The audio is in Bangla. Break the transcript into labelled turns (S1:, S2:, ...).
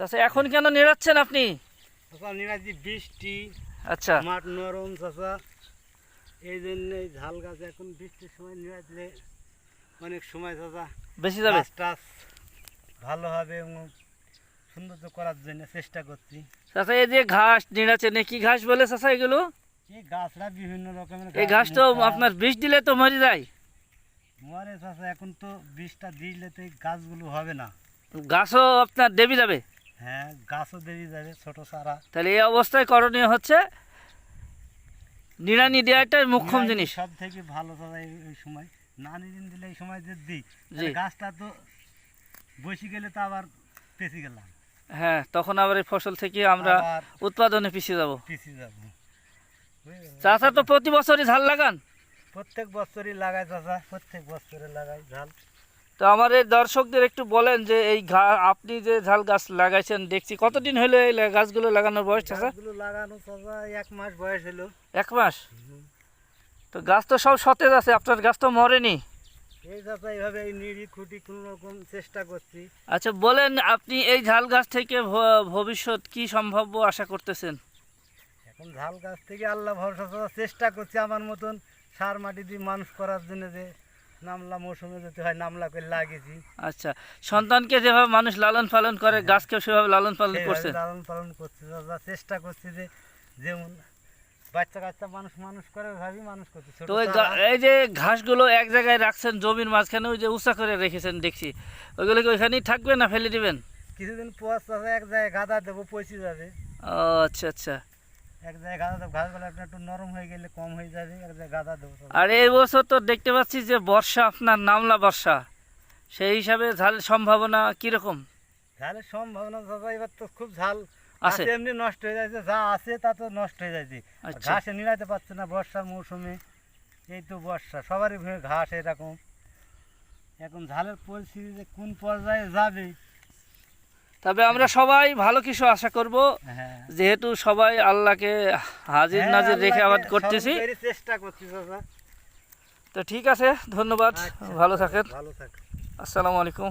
S1: চাচা এখন কেন নিড়াচ্ছেন আপনি?
S2: চাচা নিরাজি বৃষ্টি
S1: আচ্ছা।
S2: মাঠ নরম চাচা। এই জন্য এই ঝাল গাছ এখন বৃষ্টির সময় নিরাজলে অনেক সময় চাচা।
S1: বেশি যাবে?
S2: টাছ ভালো হবে এবং সৌন্দর্য করার জন্য চেষ্টা করছি।
S1: চাচা এই যে ঘাস নিড়াচ্ছেন কি ঘাস বলে চাচা এগুলো?
S2: এই গাছরা বিভিন্ন রকমের
S1: এই ঘাস তো আপনার বিষ দিলে তো মরে যায়।
S2: মরে চাচা এখন তো বীজটা দিলে তো এই গাছগুলো হবে না।
S1: গাছও আপনার দেবী যাবে।
S2: হ্যাঁ গাছও দেরি যাবে ছোট চারা
S1: তাহলে এই অবস্থায় করণীয় হচ্ছে নিড়ানি দেওয়াটাই মুখ্যম জিনিস।
S2: সব থেকে ভালো চাচা এই সময়। না নিদিন দিলে এই সময় যে দিই। গাছটা তো বসে গেলে তো আবার পেঁচে গেলাম।
S1: হ্যাঁ তখন আবার এই ফসল থেকে আমরা উৎপাদনে পিছিয়ে যাব।
S2: পিছিয়ে যাব?
S1: চাচা তো প্রতি বছরই ঝাল লাগান।
S2: প্রত্যেক বছরই লাগাই চাচা প্রত্যেক বছরে লাগাই ঝাল।
S1: তো আমার এই দর্শকদের একটু বলেন যে এই আপনি যে ঝাল গাছ লাগাইছেন দেখছি কতদিন হলো এই গাছগুলো লাগানোর বয়স চাচা?
S2: গাছগুলো লাগানো চাচা এক মাস বয়স হলো।
S1: এক মাস? তো গাছ তো সব সতেজ আছে আপনার গাছ তো মরেনি?
S2: এই চাচা এইভাবে এই নিড়ি খুঁটি কোনো রকম চেষ্টা করছি।
S1: আচ্ছা বলেন আপনি এই ঝাল গাছ থেকে ভবিষ্যৎ কি সম্ভাব্য আশা করতেছেন?
S2: এখন ঝাল গাছ থেকে আল্লাহ ভরসা চেষ্টা করছি আমার মতন সার মাটি দিয়ে মানুষ করার জন্য যে নামলা মৌসুমে যেতে হয় নামলা করে লাগিয়েছি।
S1: আচ্ছা সন্তানকে যেভাবে মানুষ লালন পালন করে গাছকেও সেভাবে লালন পালন করছে?
S2: লালন পালন করছে চেষ্টা করছি যে যেমন বাচ্চা কাচ্চা মানুষ মানুষ করে ভাবি মানুষ করছি
S1: তো এই যে ঘাসগুলো এক জায়গায় রাখছেন জমির মাঝখানে ওই যে উঁচা করে রেখেছেন দেখছি। ওইগুলো কি ওইখানেই থাকবে না ফেলে দিবেন?
S2: কিছুদিন পর এক জায়গায় গাদা দেবো পচে যাবে।
S1: ও আচ্ছা আচ্ছা।
S2: এক জায়গায় গাদা দেবো ঘাসগুলো একটু নরম হয়ে গেলে কম হয়ে যাবে এক জায়গায় গাদা দেবো
S1: আর এই বছর তো দেখতে পাচ্ছি যে বর্ষা আপনার নামলা বর্ষা। সেই হিসাবে ঝালের সম্ভাবনা কীরকম?
S2: ঝালের সম্ভাবনা চাচা এবার তো খুব ঝাল।
S1: আছে?
S2: এমনি নষ্ট হয়ে যাচ্ছে যা আছে তা তো নষ্ট হয়ে যাচ্ছে।
S1: আচ্ছা।
S2: ঘাসে নিরাতে পারছে না বর্ষার মৌসুমে। এই তো বর্ষা সবারই ঘাস এরকম। এখন ঝালের পরিস্থিতি যে কোন পর্যায়ে যাবে
S1: তবে আমরা সবাই ভালো কিছু আশা করব।
S2: হ্যাঁ।
S1: যেহেতু সবাই আল্লাহকে হাজির
S2: হ্যাঁ,
S1: নাজির রেখে আবাদ করতেছি।
S2: চেষ্টা করছি
S1: তো ঠিক আছে ধন্যবাদ।
S2: আচ্ছা,
S1: ভালো থাকেন।
S2: ভালো থাকেন।
S1: আসসালামু আলাইকুম।